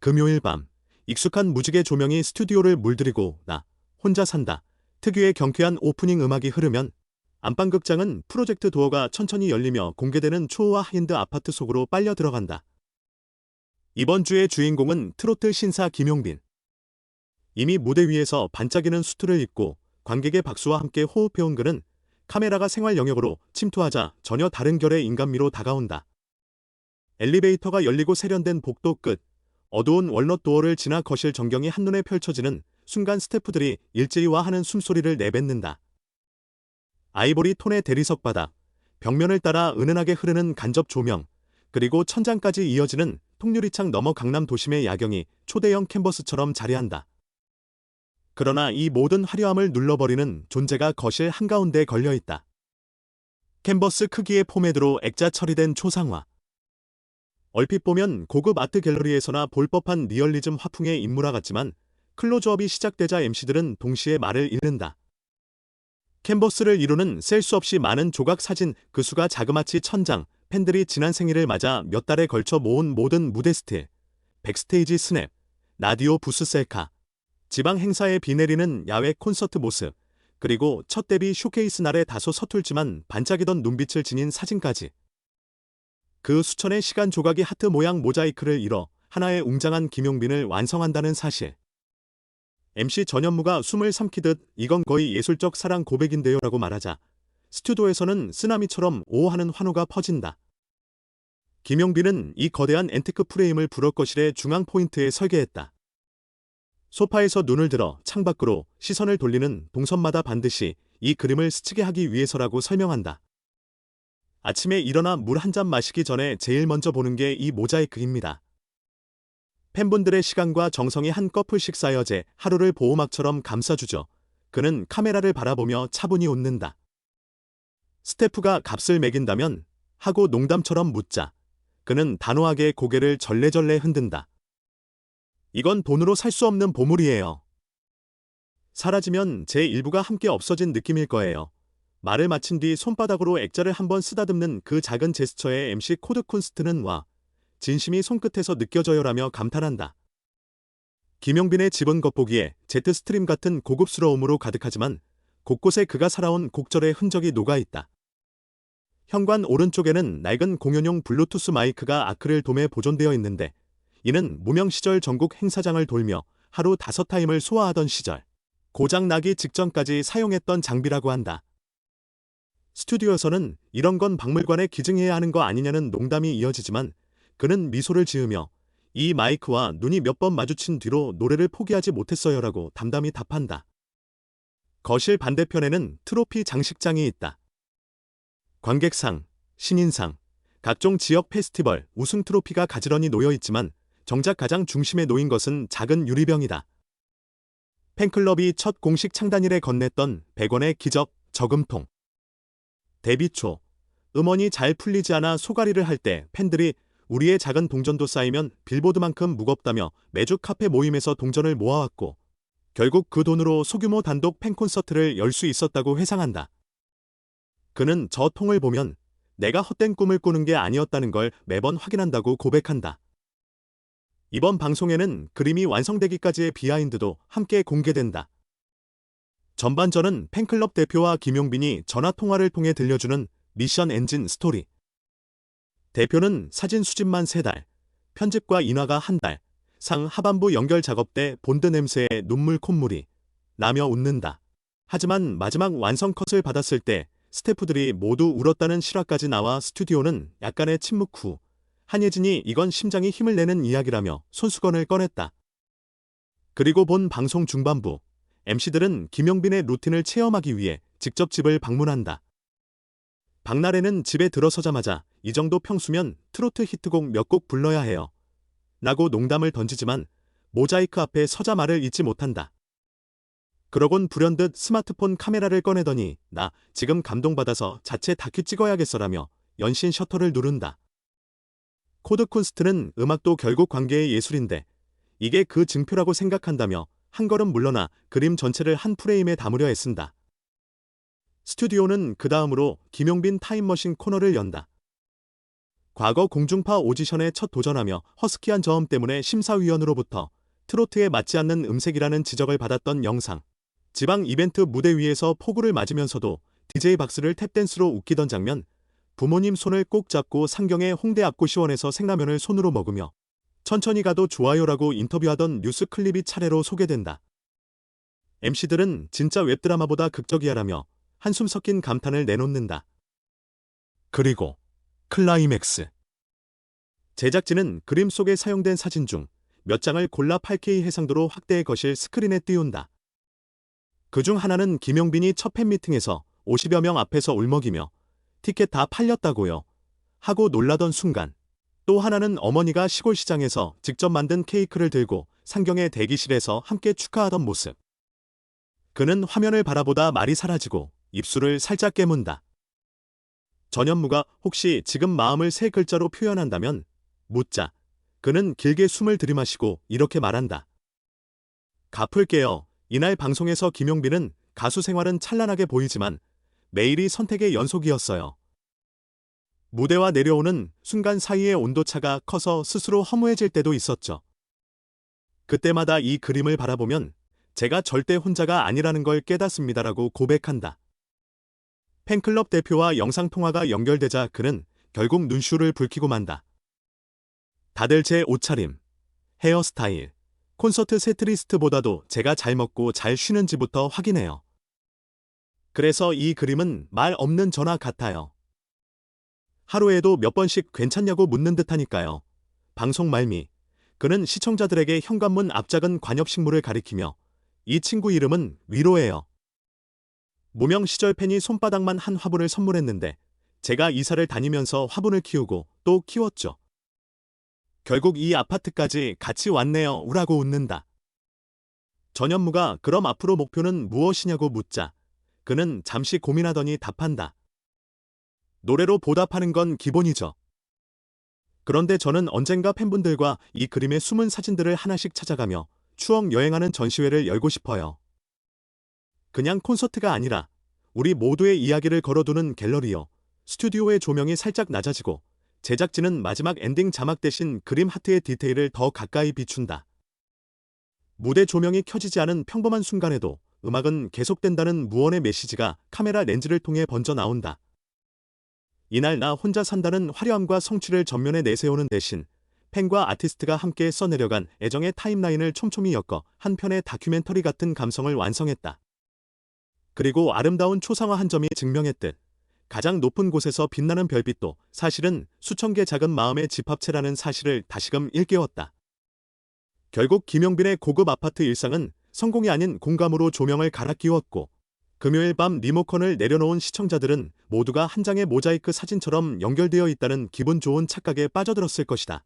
금요일 밤 익숙한 무지개 조명이 스튜디오를 물들이고 나 혼자 산다. 특유의 경쾌한 오프닝 음악이 흐르면 안방극장은 프로젝트 도어가 천천히 열리며 공개되는 초호화 하인드 아파트 속으로 빨려 들어간다. 이번 주의 주인공은 트로트 신사 김용빈. 이미 무대 위에서 반짝이는 수트를 입고 관객의 박수와 함께 호흡해온 그는 카메라가 생활 영역으로 침투하자 전혀 다른 결의 인간미로 다가온다. 엘리베이터가 열리고 세련된 복도 끝, 어두운 월넛 도어를 지나 거실 전경이 한눈에 펼쳐지는 순간 스태프들이 일제히와 하는 숨소리를 내뱉는다. 아이보리 톤의 대리석 바닥, 벽면을 따라 은은하게 흐르는 간접 조명, 그리고 천장까지 이어지는 통유리창 너머 강남 도심의 야경이 초대형 캔버스처럼 자리한다. 그러나 이 모든 화려함을 눌러버리는 존재가 거실 한가운데에 걸려있다. 캔버스 크기의 포매드로 액자 처리된 초상화. 얼핏 보면 고급 아트 갤러리에서나 볼 법한 리얼리즘 화풍의 인물화 같지만 클로즈업이 시작되자 MC들은 동시에 말을 잃는다. 캔버스를 이루는 셀 수 없이 많은 조각 사진 그 수가 자그마치 천장, 팬들이 지난 생일을 맞아 몇 달에 걸쳐 모은 모든 무대 스틸, 백스테이지 스냅, 라디오 부스 셀카, 지방 행사에 비 내리는 야외 콘서트 모습, 그리고 첫 데뷔 쇼케이스 날에 다소 서툴지만 반짝이던 눈빛을 지닌 사진까지. 그 수천의 시간 조각이 하트 모양 모자이크를 이뤄 하나의 웅장한 김용빈을 완성한다는 사실. MC 전현무가 숨을 삼키듯 이건 거의 예술적 사랑 고백인데요 라고 말하자 스튜디오에서는 쓰나미처럼 오하는 환호가 퍼진다. 김용빈은 이 거대한 앤티크 프레임을 불어 거실의 중앙 포인트에 설계했다. 소파에서 눈을 들어 창밖으로 시선을 돌리는 동선마다 반드시 이 그림을 스치게 하기 위해서라고 설명한다. 아침에 일어나 물 한 잔 마시기 전에 제일 먼저 보는 게 이 모자이크입니다. 팬분들의 시간과 정성이 한꺼풀씩 쌓여제 하루를 보호막처럼 감싸주죠. 그는 카메라를 바라보며 차분히 웃는다. 스태프가 값을 매긴다면 하고 농담처럼 묻자. 그는 단호하게 고개를 절레절레 흔든다. 이건 돈으로 살 수 없는 보물이에요. 사라지면 제 일부가 함께 없어진 느낌일 거예요. 말을 마친 뒤 손바닥으로 액자를 한번 쓰다듬는 그 작은 제스처에 MC 코드 쿤스트는 와 진심이 손끝에서 느껴져요라며 감탄한다. 김용빈의 집은 겉보기에 제트스트림 같은 고급스러움으로 가득하지만 곳곳에 그가 살아온 곡절의 흔적이 녹아있다. 현관 오른쪽에는 낡은 공연용 블루투스 마이크가 아크릴 돔에 보존되어 있는데 이는 무명 시절 전국 행사장을 돌며 하루 다섯 타임을 소화하던 시절 고장 나기 직전까지 사용했던 장비라고 한다. 스튜디오에서는 이런 건 박물관에 기증해야 하는 거 아니냐는 농담이 이어지지만 그는 미소를 지으며 이 마이크와 눈이 몇 번 마주친 뒤로 노래를 포기하지 못했어요라고 담담히 답한다. 거실 반대편에는 트로피 장식장이 있다. 관객상, 신인상, 각종 지역 페스티벌 우승 트로피가 가지런히 놓여 있지만 정작 가장 중심에 놓인 것은 작은 유리병이다. 팬클럽이 첫 공식 창단일에 건넸던 100원의 기적 저금통. 데뷔 초 음원이 잘 풀리지 않아 소가리를 할 때 팬들이 우리의 작은 동전도 쌓이면 빌보드만큼 무겁다며 매주 카페 모임에서 동전을 모아왔고 결국 그 돈으로 소규모 단독 팬콘서트를 열 수 있었다고 회상한다. 그는 저 통을 보면 내가 헛된 꿈을 꾸는 게 아니었다는 걸 매번 확인한다고 고백한다. 이번 방송에는 그림이 완성되기까지의 비하인드도 함께 공개된다. 전반전은 팬클럽 대표와 김용빈이 전화통화를 통해 들려주는 미션 엔진 스토리. 대표는 사진 수집만 3달, 편집과 인화가 한 달, 상 하반부 연결 작업 때 본드 냄새에 눈물 콧물이 나며 웃는다. 하지만 마지막 완성 컷을 받았을 때 스태프들이 모두 울었다는 실화까지 나와 스튜디오는 약간의 침묵 후 한예진이 이건 심장이 힘을 내는 이야기라며 손수건을 꺼냈다. 그리고 본 방송 중반부 MC들은 김용빈의 루틴을 체험하기 위해 직접 집을 방문한다. 박날에는 집에 들어서자마자 이 정도 평수면 트로트 히트곡 몇 곡 불러야 해요. 라고 농담을 던지지만 모자이크 앞에 서자 말을 잊지 못한다. 그러곤 불현듯 스마트폰 카메라를 꺼내더니 나 지금 감동받아서 자체 다큐 찍어야겠어라며 연신 셔터를 누른다. 코드 콘스트는 음악도 결국 관계의 예술인데 이게 그 증표라고 생각한다며 한 걸음 물러나 그림 전체를 한 프레임에 담으려 애쓴다. 스튜디오는 그 다음으로 김용빈 타임머신 코너를 연다. 과거 공중파 오디션에 첫 도전하며 허스키한 저음 때문에 심사위원으로부터 트로트에 맞지 않는 음색이라는 지적을 받았던 영상. 지방 이벤트 무대 위에서 포구를 맞으면서도 DJ 박스를 탭댄스로 웃기던 장면. 부모님 손을 꼭 잡고 상경의 홍대 앞고시원에서 생라면을 손으로 먹으며 천천히 가도 좋아요라고 인터뷰하던 뉴스 클립이 차례로 소개된다. MC들은 진짜 웹드라마보다 극적이야라며 한숨 섞인 감탄을 내놓는다. 그리고 클라이맥스. 제작진은 그림 속에 사용된 사진 중 몇 장을 골라 8K 해상도로 확대해 거실 스크린에 띄운다. 그 중 하나는 김용빈이 첫 팬미팅에서 50여 명 앞에서 울먹이며 티켓 다 팔렸다고요. 하고 놀라던 순간. 또 하나는 어머니가 시골 시장에서 직접 만든 케이크를 들고 상경의 대기실에서 함께 축하하던 모습. 그는 화면을 바라보다 말이 사라지고 입술을 살짝 깨문다. 전현무가 혹시 지금 마음을 세 글자로 표현한다면 묻자. 그는 길게 숨을 들이마시고 이렇게 말한다. 갚을게요. 이날 방송에서 김용빈은 가수 생활은 찬란하게 보이지만 매일이 선택의 연속이었어요. 무대와 내려오는 순간 사이의 온도차가 커서 스스로 허무해질 때도 있었죠. 그때마다 이 그림을 바라보면 제가 절대 혼자가 아니라는 걸 깨닫습니다라고 고백한다. 팬클럽 대표와 영상통화가 연결되자 그는 결국 눈슈를 붉히고 만다. 다들 제 옷차림, 헤어스타일, 콘서트 세트리스트보다도 제가 잘 먹고 잘 쉬는지부터 확인해요. 그래서 이 그림은 말 없는 전화 같아요. 하루에도 몇 번씩 괜찮냐고 묻는 듯하니까요. 방송 말미. 그는 시청자들에게 현관문 앞작은 관엽식물을 가리키며 이 친구 이름은 위로예요. 무명 시절 팬이 손바닥만 한 화분을 선물했는데 제가 이사를 다니면서 화분을 키우고 또 키웠죠. 결국 이 아파트까지 같이 왔네요. 우라고 웃는다. 전현무가 그럼 앞으로 목표는 무엇이냐고 묻자 그는 잠시 고민하더니 답한다. 노래로 보답하는 건 기본이죠. 그런데 저는 언젠가 팬분들과 이 그림의 숨은 사진들을 하나씩 찾아가며 추억 여행하는 전시회를 열고 싶어요. 그냥 콘서트가 아니라 우리 모두의 이야기를 걸어두는 갤러리요. 스튜디오의 조명이 살짝 낮아지고 제작진은 마지막 엔딩 자막 대신 그림 하트의 디테일을 더 가까이 비춘다. 무대 조명이 켜지지 않은 평범한 순간에도 음악은 계속된다는 무언의 메시지가 카메라 렌즈를 통해 번져 나온다. 이날 나 혼자 산다는 화려함과 성취를 전면에 내세우는 대신 팬과 아티스트가 함께 써내려간 애정의 타임라인을 촘촘히 엮어 한 편의 다큐멘터리 같은 감성을 완성했다. 그리고 아름다운 초상화 한 점이 증명했듯 가장 높은 곳에서 빛나는 별빛도 사실은 수천 개 작은 마음의 집합체라는 사실을 다시금 일깨웠다. 결국 김용빈의 고급 아파트 일상은 성공이 아닌 공감으로 조명을 갈아 끼웠고 금요일 밤 리모컨을 내려놓은 시청자들은 모두가 한 장의 모자이크 사진처럼 연결되어 있다는 기분 좋은 착각에 빠져들었을 것이다.